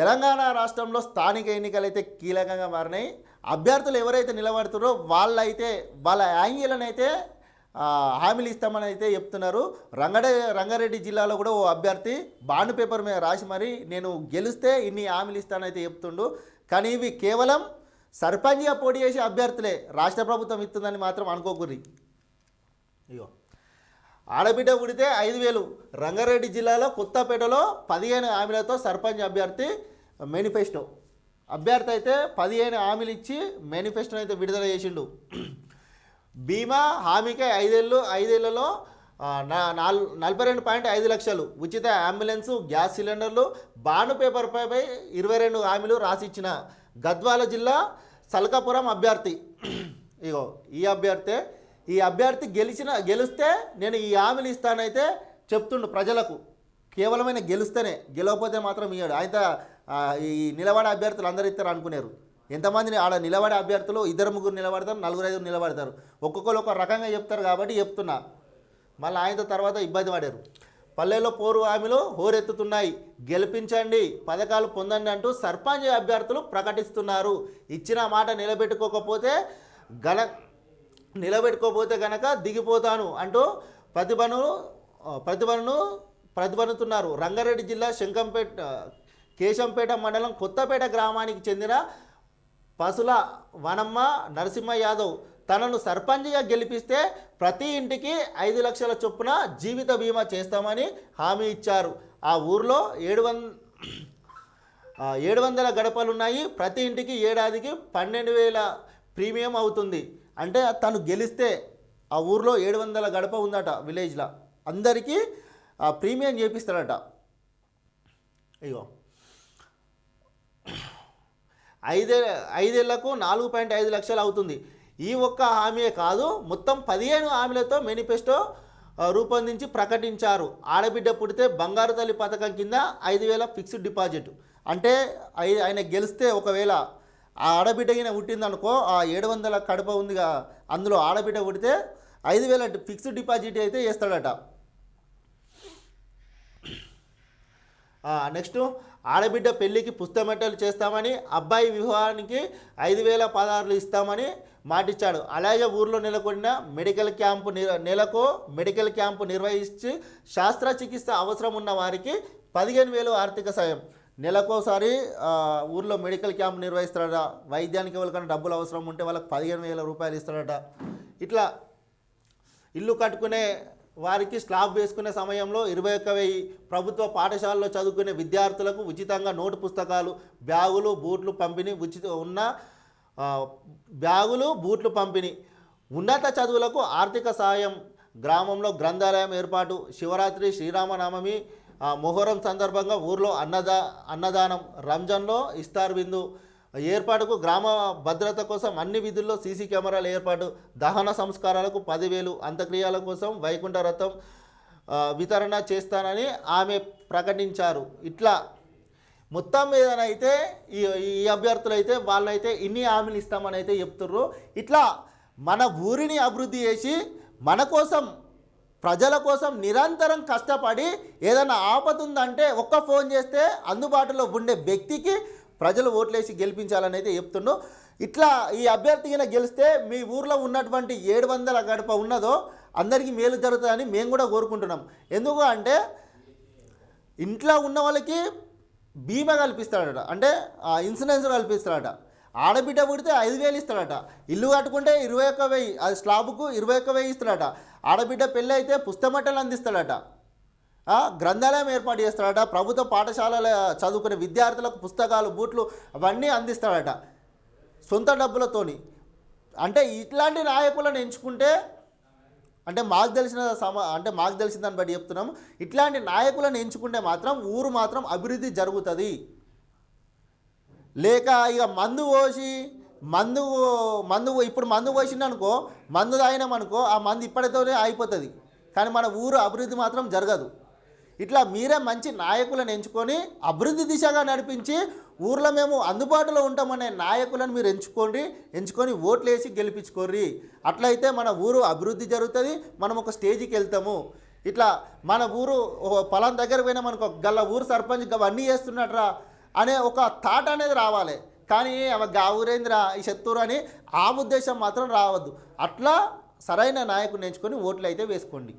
తెలంగాణ రాష్ట్రంలో స్థానిక ఎన్నికలు అయితే కీలకంగా మారినాయి అభ్యర్థులు ఎవరైతే నిలబడుతారో వాళ్ళైతే వాళ్ళ యాంగిలనైతే అయితే హామీలు ఇస్తామని అయితే చెప్తున్నారు. రంగడే రంగారెడ్డి జిల్లాలో కూడా ఓ అభ్యర్థి బాండ్ పేపర్ మీద రాసి మరి నేను గెలిస్తే ఇన్ని హామీలు ఇస్తానైతే చెప్తుండు. కానీ ఇవి కేవలం సర్పంచ్గా పోటీ చేసే అభ్యర్థులే రాష్ట్ర ప్రభుత్వం ఇస్తుందని మాత్రం అనుకోకూరి ఇగో. ఆడబిడ్డ ఉడితే ఐదు వేలు. రంగారెడ్డి జిల్లాలో కొత్తపేటలో పదిహేను హామీలతో సర్పంచ్ అభ్యర్థి మేనిఫెస్టో. అభ్యర్థి అయితే పదిహేను హామీలు ఇచ్చి మేనిఫెస్టోని అయితే విడుదల చేసిండు. బీమా హామీకే ఐదేళ్ళు ఐదేళ్ళలో నా- నాల్ నలభై రెండు పాయింట్ ఐదు లక్షలు. ఉచిత అంబులెన్సు గ్యాస్ సిలిండర్లు బాండ్ పేపర్పై ఇరవై రెండు హామీలు రాసిచ్చిన గద్వాల జిల్లా సల్కాపురం అభ్యర్థి. ఇగో ఈ అభ్యర్థి ఈ అభ్యర్థి గెలిచిన గెలిస్తే నేను ఈ హామీలు ఇస్తానైతే చెప్తుండు ప్రజలకు. కేవలమైన గెలుస్తేనే గెలవకపోతే మాత్రం ఇయ్యాడు. అయితే ఈ నిలబడే అభ్యర్థులు అందరు ఇస్తారు అనుకున్నారు ఎంతమందిని ఆడ నిలబడే అభ్యర్థులు ఇద్దరు ముగ్గురు నిలబడతారు నలుగురు ఐదుగురు నిలబడతారు. ఒక్కొక్కరు ఒక రకంగా చెప్తారు కాబట్టి చెప్తున్నా. మళ్ళీ ఆయన తర్వాత ఇబ్బంది పడారు. పల్లెల్లో పోరు హామీలు హోరెత్తుతున్నాయి. గెలిపించండి పథకాలు పొందండి అంటూ సర్పంచ్ అభ్యర్థులు ప్రకటిస్తున్నారు. ఇచ్చిన మాట నిలబెట్టుకోకపోతే గన నిలబెట్టుకోకపోతే గనక దిగిపోతాను అంటూ ప్రతిభను ప్రతిభను ప్రతిభనుతున్నారు. రంగారెడ్డి జిల్లా శంకంపేట కేశంపేట మండలం కొత్తపేట గ్రామానికి చెందిన పసుల వనమ్మ నరసింహ యాదవ్ తనను సర్పంచ్గా గెలిపిస్తే ప్రతి ఇంటికి ఐదు లక్షల చొప్పున జీవిత బీమా చేస్తామని హామీ ఇచ్చారు. ఆ ఊర్లో ఏడు వంద ఏడు వందల గడపలున్నాయి. ప్రతి ఇంటికి ఏడాదికి పన్నెండు వేల ప్రీమియం అవుతుంది. అంటే తను గెలిస్తే ఆ ఊర్లో ఏడు వందల గడప ఉందట విలేజ్లో. అందరికీ ఆ ప్రీమియం చేపిస్తాడట. ఇగో. ఐదే ఐదేళ్ళకు నాలుగు పాయింట్ ఐదు లక్షలు అవుతుంది. ఈ ఒక్క హామీయే కాదు మొత్తం పదిహేను హామీలతో మేనిఫెస్టో రూపొందించి ప్రకటించారు. ఆడబిడ్డ పుడితే బంగారు తల్లి పథకం కింద ఐదు వేల ఫిక్స్డ్ డిపాజిట్. అంటే ఆయన గెలిస్తే ఒకవేళ ఆ ఆడబిడ్డ అయినా పుట్టిందనుకో ఆ ఏడు వందల కడప ఉందిగా అందులో ఆడబిడ్డ పుడితే ఐదు వేల ఫిక్స్డ్ డిపాజిట్ అయితే వేస్తాడట నెక్స్ట్ ఆడబిడ్డ పెళ్ళికి పుస్తమెట్టలు చేస్తామని అబ్బాయి వివాహానికి ఐదు వేల పదహారులు ఇస్తామని మాటిచ్చాడు. అలాగే ఊర్లో నెలకొన్న మెడికల్ క్యాంపు నెలకు మెడికల్ క్యాంపు నిర్వహించి శాస్త్రచికిత్స అవసరం ఉన్న వారికి పదిహేను వేలు ఆర్థిక సాయం. నెలకోసారి ఊర్లో మెడికల్ క్యాంప్ నిర్వహిస్తాడట. వైద్యానికి ఎవరికైనా డబ్బులు అవసరం ఉంటే వాళ్ళకి పదిహేను వేల రూపాయలు ఇస్తాడట. ఇట్లా ఇల్లు కట్టుకునే వారికి స్లాబ్ వేసుకునే సమయంలో ఇరవై ఒక్క వెయ్యి ప్రభుత్వ పాఠశాలలో చదువుకునే విద్యార్థులకు ఉచితంగా నోటు పుస్తకాలు బ్యాగులు బూట్లు పంపిణీ ఉచిత ఉన్న బ్యాగులు బూట్లు పంపిణీ. ఉన్నత చదువులకు ఆర్థిక సాయం గ్రామంలో గ్రంథాలయం ఏర్పాటు శివరాత్రి శ్రీరామనవమి మొహరం సందర్భంగా ఊర్లో అన్నదా అన్నదానం రంజాన్లో ఇస్తార్ బిందు. ఏర్పాటుకు గ్రామ భద్రత కోసం అన్ని విధుల్లో సీసీ కెమెరాల ఏర్పాటు దహన సంస్కారాలకు పదివేలు అంత్యక్రియల కోసం వైకుంఠ రథం వితరణ చేస్తానని ఆమె ప్రకటించారు. ఇట్లా మొత్తం మీదనైతే ఈ ఈ అభ్యర్థులు అయితే వాళ్ళైతే ఇన్ని హామీలు ఇస్తామని అయితే చెప్తుర్రు. ఇట్లా మన ఊరిని అభివృద్ధి చేసి మన కోసం ప్రజల కోసం నిరంతరం కష్టపడి ఏదైనా ఆపద ఉందంటే ఒక్క ఫోన్ చేస్తే అందుబాటులో ఉండే వ్యక్తికి ప్రజలు ఓట్లేసి గెలిపించాలని అయితే చెప్తుండు ఇట్లా ఈ అభ్యర్థిగా గెలిస్తే మీ ఊర్లో ఉన్నటువంటి ఏడు వందల గడప ఉన్నదో అందరికీ మేలు జరుగుతుందని మేము కూడా కోరుకుంటున్నాం. ఎందుకు అంటే ఇంట్లో ఉన్న వాళ్ళకి బీమా కల్పిస్తాడట. అంటే ఆ ఇన్సూరెన్స్ కల్పిస్తాడట. ఆడబిడ్డ పుడితే ఐదు వేలు ఇస్తాడట. ఇల్లు కట్టుకుంటే ఇరవై ఒక్క వెయ్యి అది స్లాబ్కు ఇరవై ఒక్క వెయ్యి ఇస్తాడట. ఆడబిడ్డ పెళ్ళి అయితే పుస్తమట్టలు అందిస్తాడట. గ్రంథాలయం ఏర్పాటు చేస్తాడట ప్రభుత్వ పాఠశాలల చదువుకునే విద్యార్థులకు పుస్తకాలు బూట్లు అవన్నీ అందిస్తాడట సొంత డబ్బులతోని. అంటే ఇట్లాంటి నాయకులను ఎంచుకుంటే అంటే మాకు తెలిసిన సమ అంటే మాకు తెలిసిన దాన్ని బట్టి చెప్తున్నాం ఇట్లాంటి నాయకులను ఎంచుకుంటే మాత్రం ఊరు మాత్రం అభివృద్ధి జరుగుతుంది. లేక ఇక మందు పోసి మందు మందు ఇప్పుడు మందు పోసిండు అనుకో మందు తాగినాం అనుకో ఆ మందు ఇప్పటితోనే అయిపోతుంది కానీ మన ఊరు అభివృద్ధి మాత్రం జరగదు. ఇట్లా మీరే మంచి నాయకులను ఎంచుకొని అభివృద్ధి దిశగా నడిపించి ఊర్లో మేము అందుబాటులో ఉంటామనే నాయకులను మీరు ఎంచుకోండి ఎంచుకొని ఓట్లు వేసి గెలిపించుకోర్రి. అట్లయితే మన ఊరు అభివృద్ధి జరుగుతుంది మనం ఒక స్టేజ్కి వెళ్తాము. ఇట్లా మన ఊరు పొలం దగ్గర పోయినా మనకు గల్ల ఊరు సర్పంచ్ అవన్నీ చేస్తున్నట్రా అనే ఒక థాట్ అనేది రావాలి. కానీ గా గావురేంద్ర ఈ శత్రువు అని ఆ ఉద్దేశం మాత్రం రావద్దు. అట్లా సరైన నాయకుడిని ఎంచుకొని ఓట్లు అయితే వేసుకోండి.